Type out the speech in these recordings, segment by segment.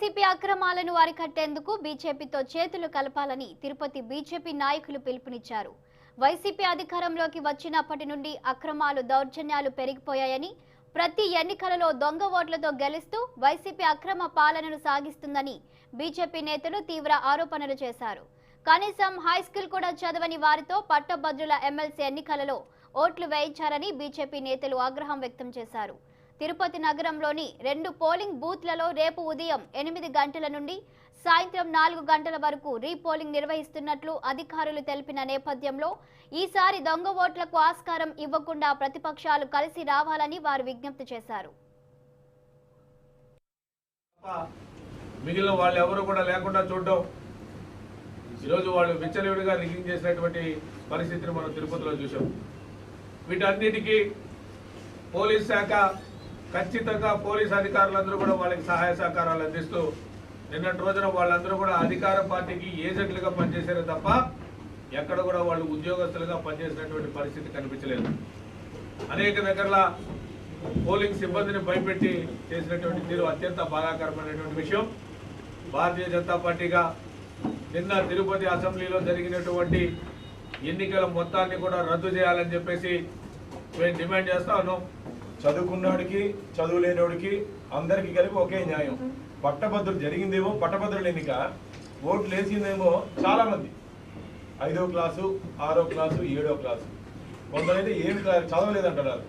YCP అక్రమాలను అరికట్టేందుకు బీజేపీతో చేతులు కలపాలని తిరుపతి బీజేపీ నాయకులు పిలుపునిచ్చారు. వైసీపీ అధికారంలోకి వచ్చినప్పటి నుండి అక్రమాలు దౌర్జన్యాలు పెరిగిపోయాయని ప్రతి ఎన్నికలలో దొంగ ఓట్లతో గెలుస్తూ వైసీపీ అక్రమ పాలనను సాగిస్తుందని బీజేపీ నేతలు తీవ్ర ఆరోపణలు చేశారు. కనీసం హై స్కూల్ కూడా చదవని వారితో పట్టభద్రుల ఎమ్మెల్సీ ఎన్నికలలో ఓట్లు వేయించారని బీజేపీ నేతలు ఆగ్రహం వ్యక్తం చేశారు. తిరుపతి నగరంలోని రెండు పోలింగ్ బూత్లలో రేపు ఉదయం ఎనిమిది గంటల నుండి సాయంత్రం నాలుగు గంటల వరకు రీపోలింగ్ నిర్వహిస్తున్నట్లు అధికారులు తెలిపిన నేపథ్యంలో ఈసారి దొంగ ఓట్లకు ఆస్కారం ఇవ్వకుండా ప్రతిపక్షాలు కలిసి రావాలని వారు విజ్ఞప్తి చేశారు. మిగిలిన వాళ్ళు ఎవరు కూడా లేకుండా చూడడం ఈరోజు వాళ్ళు విచ్చలవిడిగా రిగింగ్ చేసినటువంటి పరిస్థితిని మనం తిరుపతిలో చూసాం వీటన్నిటికీ పోలీస్ శాఖ ఖచ్చితంగా పోలీస్ అధికారులందరూ కూడా వాళ్ళకి సహాయ సహకారాలు అందిస్తూ నిన్నటి రోజున వాళ్ళందరూ కూడా అధికార పార్టీకి ఏజెంట్లుగా పనిచేశారు తప్ప ఎక్కడ కూడా వాళ్ళు ఉద్యోగస్తులుగా పనిచేసినటువంటి పరిస్థితి కనిపించలేదు. అనేక దగ్గరల పోలింగ్ సిబ్బందిని భయపెట్టి చేసినటువంటి తీరు అత్యంత బాధాకరమైనటువంటి విషయం. భారతీయ జనతా పార్టీగా నిన్న తిరుపతి అసెంబ్లీలో జరిగినటువంటి ఎన్నికల మొత్తాన్ని కూడా రద్దు చేయాలని చెప్పేసి మేము డిమాండ్ చేస్తా ఉన్నాం. చదువుకున్నోడికి చదువు లేనివాడికి అందరికి కలిపి ఒకే న్యాయం. పట్టభద్రులు జరిగిందేమో పట్టభద్రుల ఎన్నిక ఓట్లు వేసిందేమో చాలా మంది ఐదో క్లాసు ఆరో క్లాసు ఏడో క్లాసు. కొందరైతే ఏమి చదవలేదంటున్నారు.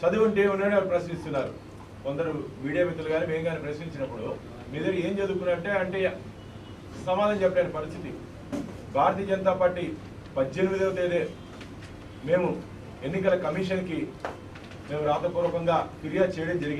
చదువు ఉంటే ఉన్నాడు వాళ్ళు ప్రశ్నిస్తున్నారు. కొందరు మీడియా మిత్రులు కానీ మేము కానీ ప్రశ్నించినప్పుడు మీ దగ్గర ఏం చదువుకున్నారంటే అంటే సమాధానం చెప్పలేని పరిస్థితి. భారతీయ జనతా పార్టీ పద్దెనిమిదవ తేదీ మేము ఎన్నికల కమిషన్కి మేము రాతపూర్వకంగా ఫిర్యాదు చేయడం జరిగింది.